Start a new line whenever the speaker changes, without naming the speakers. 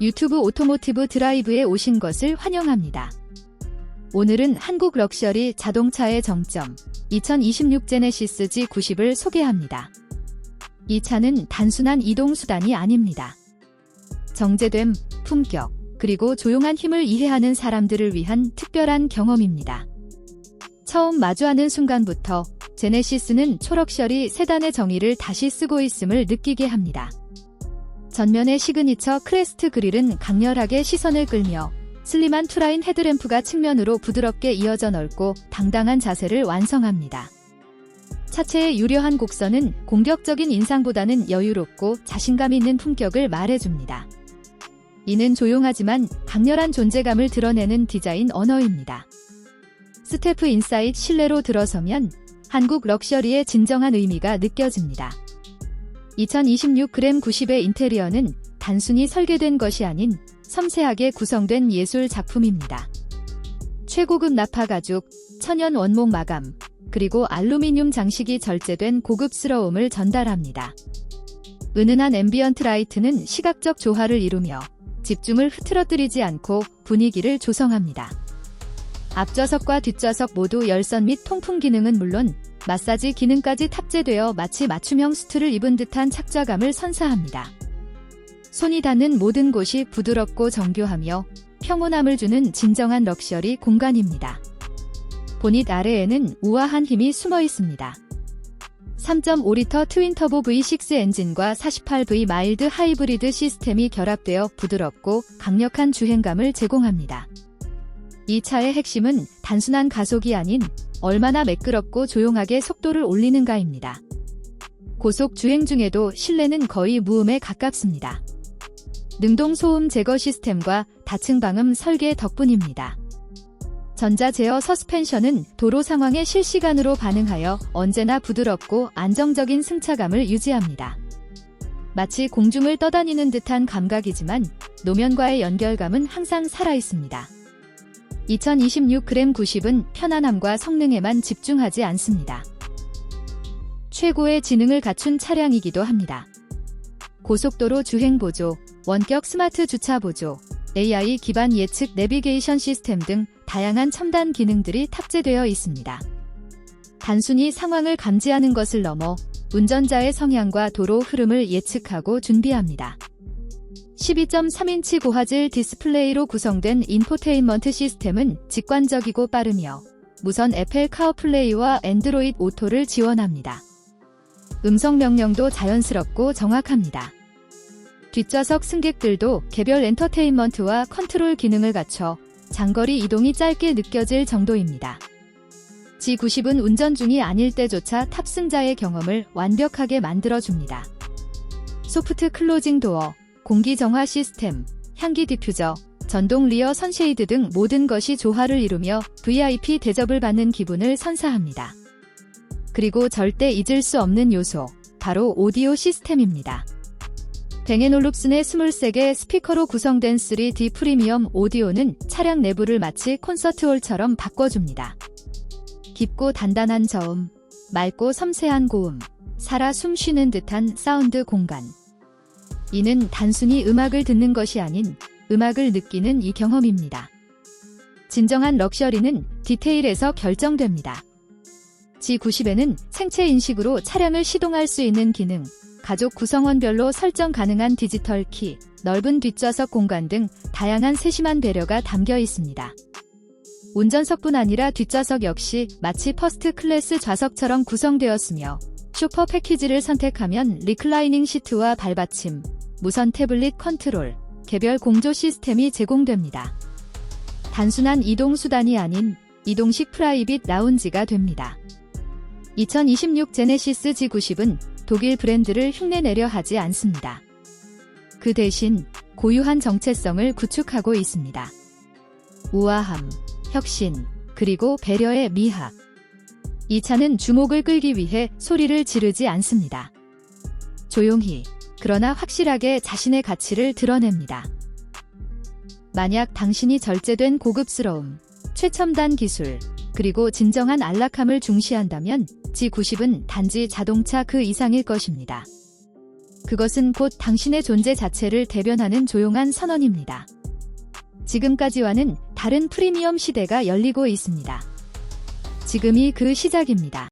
유튜브 오토모티브 드라이브에 오신 것을 환영합니다. 오늘은 한국 럭셔리 자동차의 정점 2026 제네시스 G90을 소개합니다. 이 차는 단순한 이동 수단이 아닙니다. 정제됨, 품격, 그리고 조용한 힘을 이해하는 사람들을 위한 특별한 경험입니다. 처음 마주하는 순간부터 제네시스는 초럭셔리 세단의 정의를 다시 쓰고 있음을 느끼게 합니다. 전면의 시그니처 크레스트 그릴은 강렬하게 시선을 끌며 슬림한 투라인 헤드램프가 측면으로 부드럽게 이어져 넓고 당당한 자세를 완성합니다. 차체의 유려한 곡선은 공격적인 인상보다는 여유롭고 자신감 있는 품격을 말해줍니다. 이는 조용하지만 강렬한 존재감을 드러내는 디자인 언어입니다. 스태프 인사이트 실내로 들어서면 한국 럭셔리의 진정한 의미가 느껴집니다. 2026g 90의 인테리어는 단순히 설계된 것이 아닌 섬세하게 구성된 예술 작품입니다. 최고급 나파 가죽, 천연 원목 마감, 그리고 알루미늄 장식이 절제된 고급스러움을 전달합니다. 은은한 앰비언트 라이트는 시각적 조화를 이루며 집중을 흐트러뜨리지 않고 분위기를 조성합니다. 앞좌석과 뒷좌석 모두 열선 및 통풍 기능은 물론 마사지 기능까지 탑재되어 마치 맞춤형 수트를 입은 듯한 착좌감을 선사합니다. 손이 닿는 모든 곳이 부드럽고 정교하며 평온함을 주는 진정한 럭셔리 공간입니다. 보닛 아래에는 우아한 힘이 숨어 있습니다. 3.5리터 트윈터보 V6 엔진과 48V 마일드 하이브리드 시스템이 결합되어 부드럽고 강력한 주행감을 제공합니다. 이 차의 핵심은 단순한 가속이 아닌 얼마나 매끄럽고 조용하게 속도를 올리는가입니다. 고속 주행 중에도 실내는 거의 무음에 가깝습니다. 능동 소음 제거 시스템과 다층 방음 설계 덕분입니다. 전자 제어 서스펜션은 도로 상황에 실시간으로 반응하여 언제나 부드럽고 안정적인 승차감을 유지합니다. 마치 공중을 떠다니는 듯한 감각이지만 노면과의 연결감은 항상 살아있습니다. 2026g 90은 편안함과 성능에만 집중하지 않습니다. 최고의 지능을 갖춘 차량이기도 합니다. 고속도로 주행 보조, 원격 스마트 주차 보조, AI 기반 예측 내비게이션 시스템 등 다양한 첨단 기능들이 탑재되어 있습니다. 단순히 상황을 감지하는 것을 넘어 운전자의 성향과 도로 흐름을 예측하고 준비합니다. 12.3인치 고화질 디스플레이로 구성된 인포테인먼트 시스템은 직관적이고 빠르며 무선 애플 카어플레이와 앤드로이드 오토를 지원합니다. 음성 명령도 자연스럽고 정확합니다. 뒷좌석 승객들도 개별 엔터테인먼트와 컨트롤 기능을 갖춰 장거리 이동이 짧게 느껴질 정도입니다. G90은 운전 중이 아닐 때조차 탑승자의 경험을 완벽하게 만들어줍니다. 소프트 클로징 도어, 공기 정화 시스템, 향기 디퓨저, 전동 리어 선쉐이드 등 모든 것이 조화를 이루며 VIP 대접을 받는 기분을 선사합니다. 그리고 절대 잊을 수 없는 요소, 바로 오디오 시스템입니다. 뱅앤올룹슨의 스물세개 스피커로 구성된 3D 프리미엄 오디오는 차량 내부를 마치 콘서트홀처럼 바꿔줍니다. 깊고 단단한 저음, 맑고 섬세한 고음, 살아 숨 쉬는 듯한 사운드 공간. 이는 단순히 음악을 듣는 것이 아닌 음악을 느끼는 이 경험입니다. 진정한 럭셔리는 디테일에서 결정됩니다. G90에는 생체 인식으로 차량을 시동할 수 있는 기능, 가족 구성원별로 설정 가능한 디지털 키, 넓은 뒷좌석 공간 등 다양한 세심한 배려가 담겨 있습니다. 운전석뿐 아니라 뒷좌석 역시 마치 퍼스트 클래스 좌석처럼 구성되었으며 슈퍼 패키지를 선택하면 리클라이닝 시트와 발받침, 무선 태블릿 컨트롤, 개별 공조 시스템이 제공됩니다. 단순한 이동 수단이 아닌 이동식 프라이빗 라운지가 됩니다. 2026 제네시스 G90은 독일 브랜드를 흉내내려 하지 않습니다. 그 대신 고유한 정체성을 구축하고 있습니다. 우아함, 혁신, 그리고 배려의 미학. 이 차는 주목을 끌기 위해 소리를 지르지 않습니다. 조용히, 그러나 확실하게 자신의 가치를 드러냅니다. 만약 당신이 절제된 고급스러움, 최첨단 기술, 그리고 진정한 안락함을 중시한다면 G90은 단지 자동차 그 이상일 것입니다. 그것은 곧 당신의 존재 자체를 대변하는 조용한 선언입니다. 지금까지와는 다른 프리미엄 시대가 열리고 있습니다. 지금이 그 시작입니다.